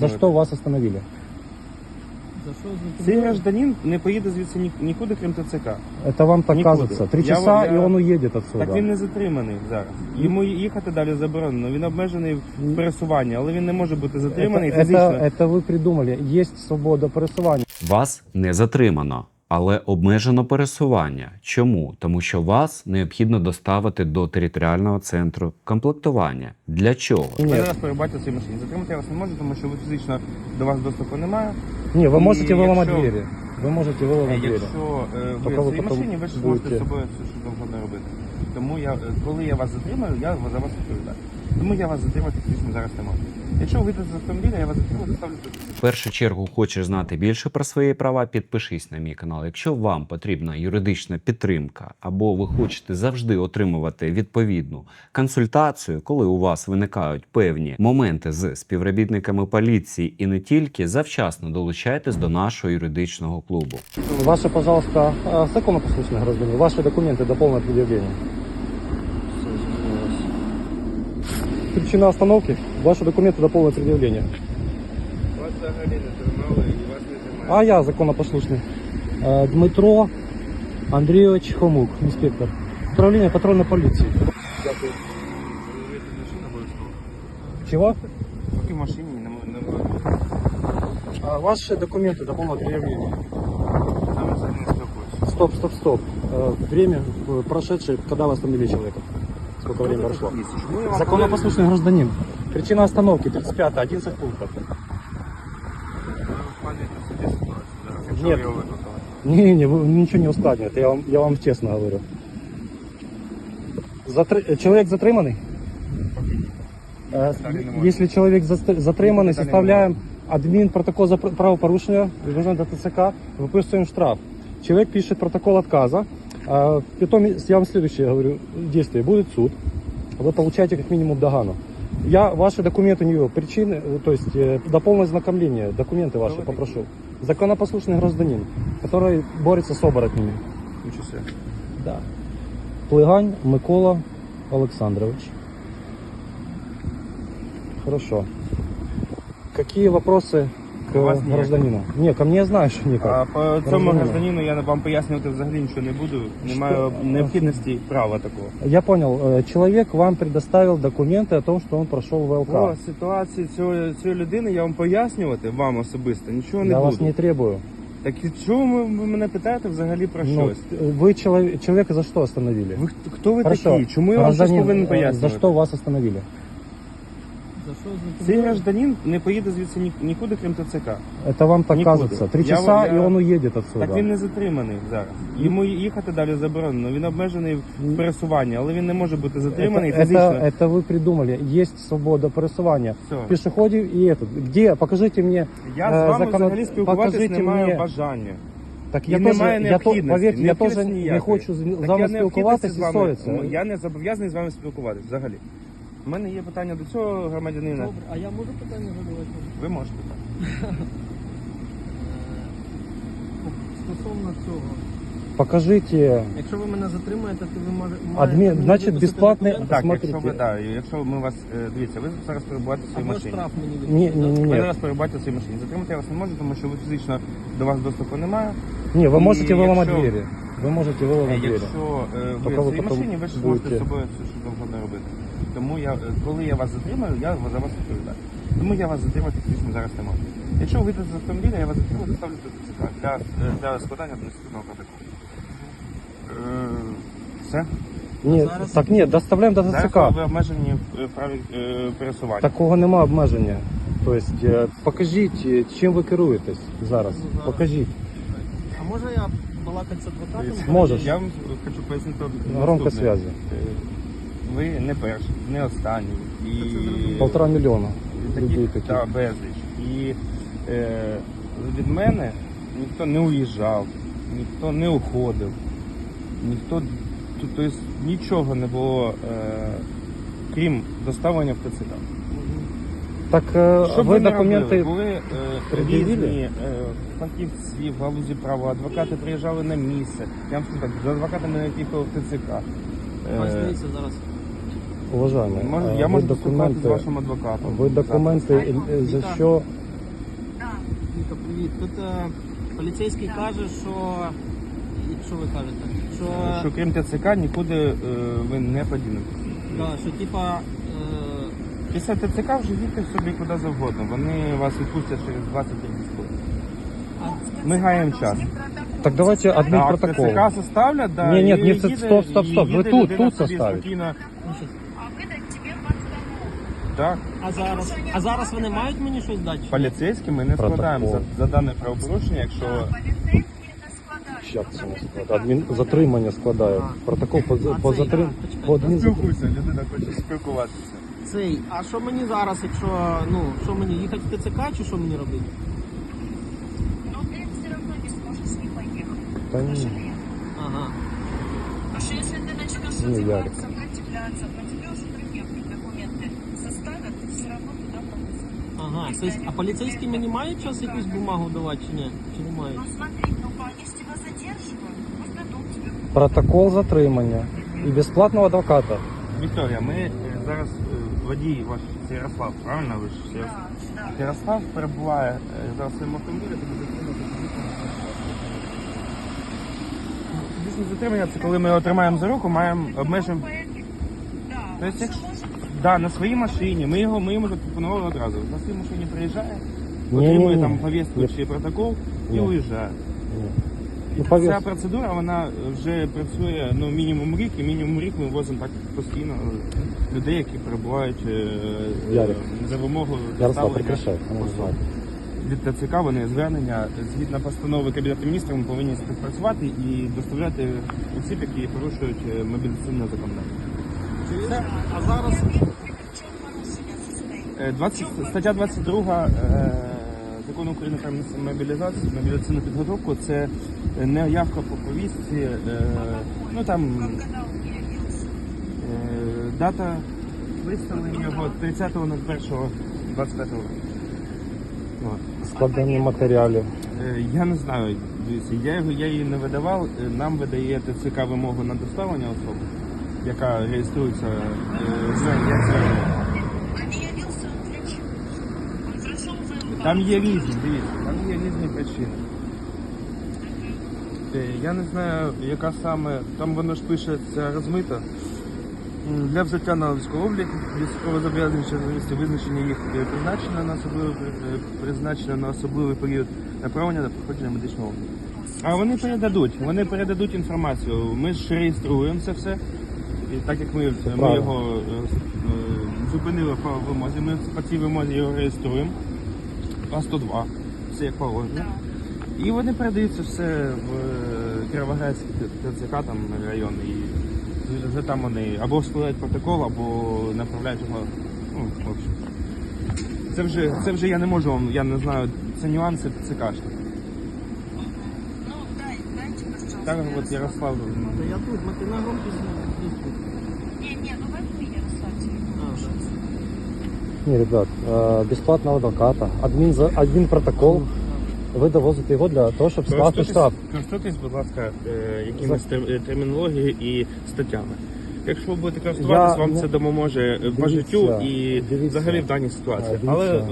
За что вас остановили? За що Цей зупинили? гражданин не поїде звідси ні- нікуди, крім ТЦК. Это вам так Никуда. кажется. Три Я- часа, я- и он уедет отсюда. Так він не затриманий зараз. Йому їхати далі заборонено. Він обмежений в пересуванні, але він не може бути затриманий это, фізично. это, это вы придумали. Есть свобода пересування. Вас не затримано, але обмежено пересування. Чому? Тому що вас необхідно доставити до територіального центру комплектування. Для чого? Ви Нет. зараз перебачите в цій машині. Затримати я вас не можу, тому що ви фізично до вас доступу немає. Не, вы И можете выломать якщо- двери. Вы можете выломать двери. Якщо е, ви Поки ви в цій потім машині, ви ж зможете будете- з собою все, що завгодно робити. Тому я, е, коли я вас затримаю, я за вас відповідаю. Тому я вас затримати фізично зараз не можу. Якщо ви вийдете з автомобіля, я вас затримаю, доставлю до В першу чергу хочеш знати більше про свої права, підпишись на мій канал. Якщо вам потрібна юридична підтримка, або ви хочете завжди отримувати відповідну консультацію, коли у вас виникають певні моменти з співробітниками поліції і не тільки, завчасно долучайтесь до нашого юридичного клубу. Ваши, пожалуйста, а, законопослушные граждане, ваши документы до полного предъявления. Причина остановки, ваши документы до полного предъявления. Вас взагалі не тримали і вас не тримають. А я законопослушный. Э, Дмитро Андрійович Хомук, інспектор. Управління патрульної поліції. Дякую. Чего? Поки в машині не, м- не можу. А, ваши документы до полного предъявления. Там я взагалі не спілкуюся. Стоп, стоп, стоп. Э, Время э, прошедшее, когда вы остановили человека? Сколько времени прошло? Чому я вам Законопослушный гражданин. Причина остановки 35 11 пунктов. повинен ускладнити собі ситуацію зараз, якщо Ні. ви його викликали? Не, не, вы ничего не ускладнит, я вам, я вам честно говорю. Затр- э, Человек затриманный? Э, с- Далі не можна. Если человек заст- затриманный, Далі не составляем админ протокол за пр- правопорушення, вважаємо до ТЦК, выписываем штраф. Человек пишет протокол отказа. А Потом я вам следующее говорю действие. Будет суд. Вы получаете как минимум догану. Я ваши документы у него, причины, э, то есть э, до полного знакомления, документы ваши вы попрошу. Законопослушный гражданин, который борется с оборотнями. Собі. Да. Плигань Микола Олександрович. Хорошо. Какие вопросы вас нет. гражданину? Не, ко мне я знаю, что никак. А по цьому Гражданину. гражданину я вам пояснювати взагалі нічого не буду. Немає Що? необхідності права такого. Я понял. Э, Человек вам предоставил документы о том, что он прошел ВЛК. По ситуації цього, цієї людини я вам пояснювати вам особисто нічого не я буду. вас не требую. Так і чого ви, ви мене питаєте взагалі про Ну, щось? вы человек, человека за что остановили? Ви хто- хто ви Хорошо. такі? Чому я вам щось Гражданин, повинен э, пояснювати? За что вас остановили? За що Цей зупинили? гражданин не поїде звідси ні- нікуди, крім ТЦК. Это вам так Никуда. кажется. Три Я- часа, я- и он уедет отсюда. Так він не затриманий зараз. Йому їхати далі заборонено. Він обмежений в пересуванні, але він не може бути затриманий это, фізично. это, это вы придумали. Есть свобода пересування Все. пешеходів і этот. Где? Покажите мне. Я Е, з вами закон- взагалі спілкуватись покажіть не маю мені- бажання. Так І я теж, немає я то, необхідності, поверьте, я теж необхідності не ніякої. хочу з Так з я вами необхідності спілкуватися з і вами- ссоритися. Я не зобов'язаний з вами спілкуватися взагалі. У мене є питання до цього громадянина. Добре, а я можу питання задавати? Ви можете. Е, Стосовно цього, Покажите. якщо ви мене затримаєте, то ви може- маєте Адмін- мені значить, виписати безплатний- документи, Так, Смотрите. якщо ви да, якщо ми вас е, дивіться, ви зараз перебуваєте в своїй або машині. штраф мені Ні, виписати, ні, да? ні, Ви ні. зараз перебуваєте в своїй машині. Затримати я вас не можу, тому що ви фізично до вас доступу немає. Не, вы І можете выломать якщо- двери. Вы можете Е, выломать двери. Якщо е, ви Поки в ви своїй потім машині, ви ж зможете будете- з собою все, що завгодно робити. Тому я, е, коли я вас затримаю, я за вас відповідаю. Тому я вас затримати фізично зараз не можу. Якщо ви вийдете з автомобіля, я вас затримаю, доставлю до ТЦК для, для складання адміністративного протоколу. Е, Все? Ні, зараз- так ні, доставляємо до Зараз ТЦК. ви обмежені в е, праві е, пересування. Такого нема обмеження. Тобто, е, покажіть, е, чим ви керуєтесь зараз. Ну. Покажіть. А може я балакати з адвокатом? Можеш. Я вам хочу пояснити одне. Громко наступне. Е, Ви не перший, не останній. І... Полтора мільйона людей таких такі. та, безліч. І е, від мене ніхто не уїжджав, ніхто не уходив, ніхто тут тобто, нічого не було, е, крім доставлення в ТЦК. Так е, Що б ви не документи робили, були е, пред'явили? різні е, фахівці в галузі права, адвокати приїжджали на місце. Я вам скажу так, з адвокатами не тільки в ТЦК. Е, зараз. уважаємо. Е, я ви можу поспілкуватися з документи, вашим адвокатом. ви документи е, за що Віка, привіт. Тут е, поліцейський каже, що. Що ви кажете? Що, Що крім ТЦК нікуди е, ви не подінетеся. да, що типа. Е, Після ТЦК вже їдьте собі куди завгодно. Вони вас відпустять через 20 днів. Ми гаємо час. Так давайте адмінпротокол. Так, ТЦК составлять, да, і ні, це їде- стоп, стоп, і стоп. Ви їде тут, людина тут собі составите. спокійно. А выдать тебе постанову. Так, а зараз. А зараз вони мають мені щось дати? поліцейські ми не Протокол. складаємо за, за дане правопорушення, якщо Полицейские это складают. Як це не складає? Адмін затримання складає. Протокол по, А по, цей, затрим... по адмін... спілкуйся, людина хоче спілкуватися. Цей, а що мені зараз, якщо, ну, що мені їхати в ТЦК чи що мені робити? Та ні. Ага. Потому что если ты начнешь Не, сопротивляться, Ярик. сопротивляться, противешь предъявлять документы составят, ты все равно туда попадешь. Ага. Тобто, а поліцейські мені мають час якусь бумагу давати чи ні? Чи не мають? Ну смотри, ну они ж тебя задерживают, пусть дадут тебе. Протокол затримання і безплатного адвоката. Вікторія, ми е, зараз е, водій ваш Ярослав, правильно ви ж Ярослав? Да, да. Ярослав перебуває е, зараз в своєму автомобілі, тобі Дійсно затримання це коли ми його тримаємо за руку, маємо обмежимо. Да, То якщо- Да, на своїй машині. Ми його ми йому запропонували одразу. На своїй машині приїжджає, отримує там повістку чи протокол і уїжджає. Ну, Ця процедура вона вже працює ну мінімум рік, і мінімум рік ми возимо так постійно е, людей, які перебувають е, е, за вимогою Ярослав, доставлення від ТЦК вони звернення згідно постанови Кабінету міністрів ми повинні співпрацювати і доставляти осіб, які порушують е, мобілізаційне законодавство. А зараз в чем порушение состоит? Е, 20, стаття 22 е, закону України про мобілізацію, мобілізаційну підготовку це неявка по повістці. Ну там дата виставлення його 30.01.25 року. От. Складання матеріалів. Е, Я не знаю, дивіться, я його я її не видавав. Е, Нам видає ТЦК вимогу на доставлення особи, яка реєструється е, як звернення. Там є різні, дивіться, там є різні причини. Е, Я не знаю, яка саме, там воно ж пишеться розмито. Для взяття на військовий облік військовозобов'язаних журналістів визначення їх е, призначення на особливий е, призначення на особливий період направлення на проходження медичного обліку. А вони передадуть, вони передадуть інформацію. Ми ж реєструємо це все. І так як ми, ми його е, е, зупинили по вимозі, ми по цій вимозі його реєструємо. А 102, все як положено. І вони передаються все в е, Кіровоградський ТЦК там район. Вже там вони або складають протокол, або направляють його. Ну, в общем. Це вже, це вже я не можу вам, я не знаю, це нюанси ТЦК. Ну, дай, дайте, пожалуйста. Так от Ярослав. Та я тут, ти на громкість не тут. Не, не, ну возьми, Ярослав. Ні, ребят, е, безплатного адвоката, адмін, за- адмінпротокол. Ви довозите його для того, щоб скласти штраф. Користуйтесь, будь ласка, е, якимось тер- термінологією і статтями. Якщо ви будете користуватися, Я вам не- це допоможе е, по Дивіться, життю і дивіться. взагалі в даній ситуації. Дивіться. Але е,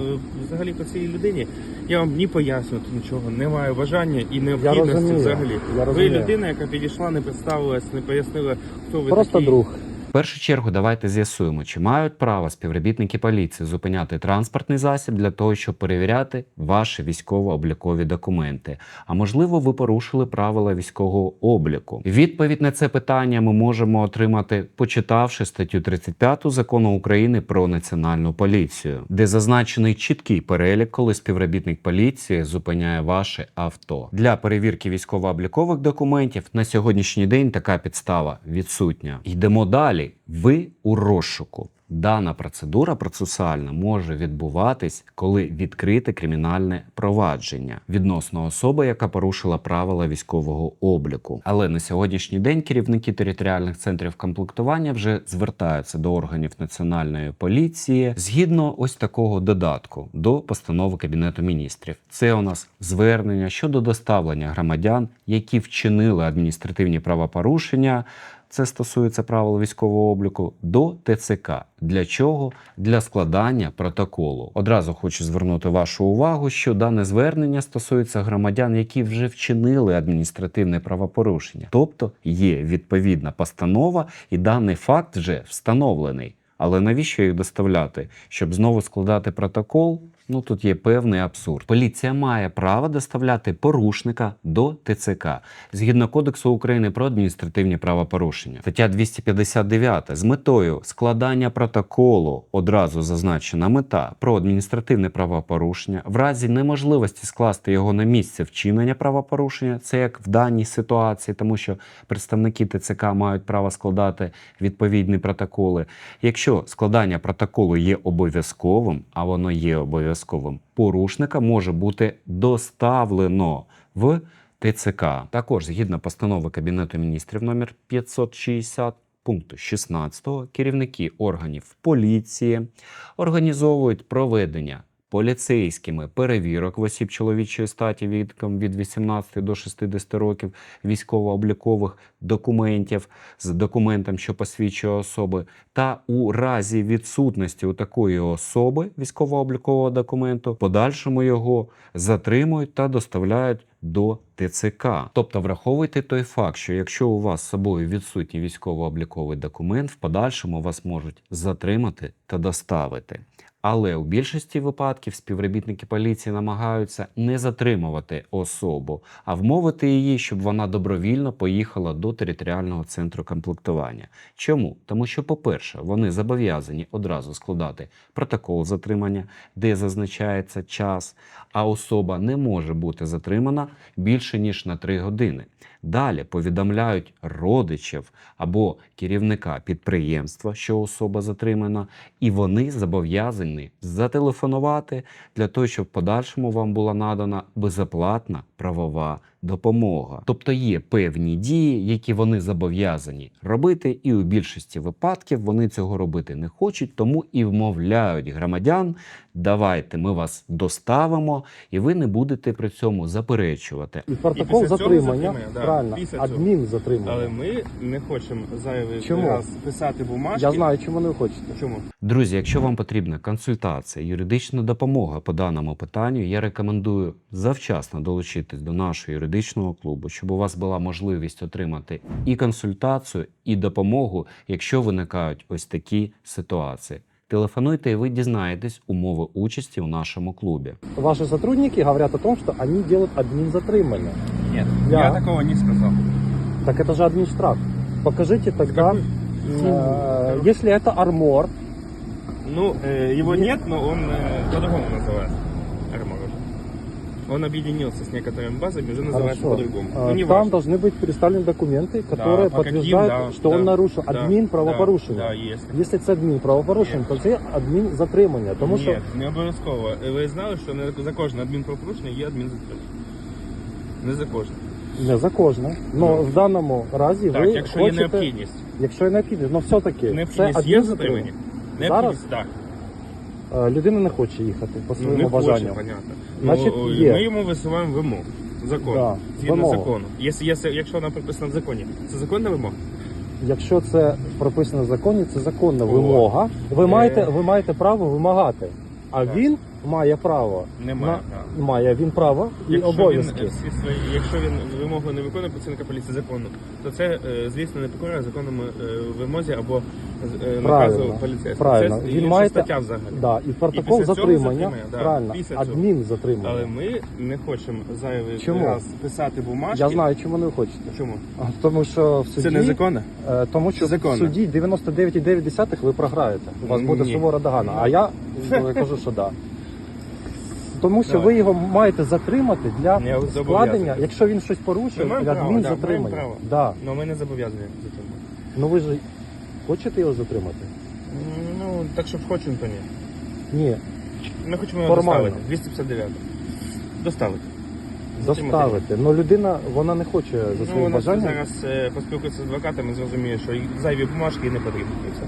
взагалі по цій людині я вам ні пояснювати нічого, не маю бажання і необхідності розумію, взагалі. я ви людина, яка підійшла, не представилась, не пояснила, хто ви Просто такий. друг. Першу чергу давайте з'ясуємо, чи мають право співробітники поліції зупиняти транспортний засіб для того, щоб перевіряти ваші військово-облікові документи. А можливо, ви порушили правила військового обліку. Відповідь на це питання ми можемо отримати, почитавши статтю 35 закону України про національну поліцію, де зазначений чіткий перелік, коли співробітник поліції зупиняє ваше авто для перевірки військово-облікових документів. На сьогоднішній день така підстава відсутня. Йдемо далі. Ви у розшуку. Дана процедура процесуальна може відбуватись, коли відкрите кримінальне провадження відносно особи, яка порушила правила військового обліку. Але на сьогоднішній день керівники територіальних центрів комплектування вже звертаються до органів національної поліції згідно ось такого додатку до постанови Кабінету міністрів. Це у нас звернення щодо доставлення громадян, які вчинили адміністративні правопорушення це стосується правил військового обліку, до ТЦК. Для чого? Для складання протоколу. Одразу хочу звернути вашу увагу, що дане звернення стосується громадян, які вже вчинили адміністративне правопорушення, тобто є відповідна постанова, і даний факт вже встановлений. Але навіщо їх доставляти? Щоб знову складати протокол? Ну тут є певний абсурд. Поліція має право доставляти порушника до ТЦК згідно Кодексу України про адміністративні правопорушення. Стаття 259 з метою складання протоколу одразу зазначена мета про адміністративне правопорушення в разі неможливості скласти його на місце вчинення правопорушення. Це як в даній ситуації, тому що представники ТЦК мають право складати відповідні протоколи. Якщо складання протоколу є обов'язковим, а воно є обов'язковим, порушника може бути доставлено в ТЦК. Також згідно постанови Кабінету міністрів номер 560 пункту 16 керівники органів поліції організовують проведення поліцейськими перевірок в осіб чоловічої статі віком від 18 до 60 років військово-облікових документів з документом, що посвідчує особи, та у разі відсутності у такої особи військово-облікового документу, подальшому його затримують та доставляють до ТЦК. Тобто враховуйте той факт, що якщо у вас з собою відсутній військово-обліковий документ, в подальшому вас можуть затримати та доставити. Але у більшості випадків співробітники поліції намагаються не затримувати особу, а вмовити її, щоб вона добровільно поїхала до територіального центру комплектування. Чому? Тому що, по-перше, вони зобов'язані одразу складати протокол затримання, де зазначається час, а особа не може бути затримана більше ніж на 3 години. Далі повідомляють родичів або керівника підприємства, що особа затримана, і вони зобов'язані зателефонувати для того, щоб в подальшому вам була надана безоплатна правова допомога. Тобто є певні дії, які вони зобов'язані робити, і у більшості випадків вони цього робити не хочуть, тому і вмовляють громадян. Давайте ми вас доставимо, і ви не будете при цьому заперечувати. І протокол затримання, затримання, да, правильно, після цього. адмін затримання. Але ми не хочемо зайвий Чому? раз писати бумажки. Я знаю, чому не хочете. Чому? Друзі, якщо вам потрібна консультація, юридична допомога по даному питанню, я рекомендую завчасно долучитись до нашого юридичного клубу, щоб у вас була можливість отримати і консультацію, і допомогу, якщо виникають ось такі ситуації. Телефонуйте, і ви дізнаєтесь умови участі у нашому клубі. Ваши сотрудники говорят о том, что они делают админ затримання. Ні, Я- я такого не сказав. Так это же админ штраф. Покажите тогда, э, если это армор, Ну, э, его Нет. нет, но он э, по-другому называется. Армор уже. Он объединился с некоторыми базами, уже называется хорошо, по-другому. э, Ну, не там важно. должны быть представлены документы, которые по каким, подтверждают, да, что он да, нарушил да, адмін Да, правопорушення. да, есть. Якщо це адмін правопорушення, то це адмін затримання. Тому Ні, що не обов'язково. Ви знали, що не за кожне адмінправопорушення є адмінзатримання? Не за кожне. не за кожне. Ну. Но в даному разі Так, ви якщо є хочете, необхідність. якщо є необхідність, ну все-таки це Необхідність є адмінзатримання. затримання? Зараз? Необхідність, так. Е, Людина не хоче їхати по Ну, своєму не хоче, бажанню. понятно. Значить, ну, є. Ми йому висуваємо вимогу. Закон. Да, Згідно вимогу. закону. Якщо, якщо, якщо вона прописана в законі, це законна вимога? Якщо це прописано в законі, це законна О. вимога. Ви Е. маєте, ви маєте право вимагати. А Так. він має право. Немає. На- так. Має він право і Якщо обов'язки. Він, всі свої, якщо він вимогу не виконує працівника поліції закону, то це, е, звісно, не покорює законному е, вимозі або е, наказу Правильно, поліцейського. правильно. Це Він інша має стаття взагалі. Да, і протокол після цього затримання, затримання, да, правильно, після цього. адмін затримання. Але ми не хочемо зайвий Чому? раз писати бумажки. Я знаю, чому не ви хочете. Чому? А, Тому що в суді, Це незаконно? е, тому що Це законно. в суді 99,9 ви програєте. У вас буде Ні. сувора догана. А я е, кажу, що да. Тому що ви його маєте затримати для Не складення, якщо він щось порушив, Ми маємо право, адмін да, право. Ну ми не зобов'язані за цього. Ну ви ж хочете його затримати? Ну, так щоб хочемо, то ні. Ні, Ми хочемо його Формально. доставити. 259. Доставити. доставити. Ну людина вона не хоче за Ну, своїм вона бажанням. зараз е, поспілкується з адвокатами, зрозуміє, що зайві бумажки і не потрібні. І все.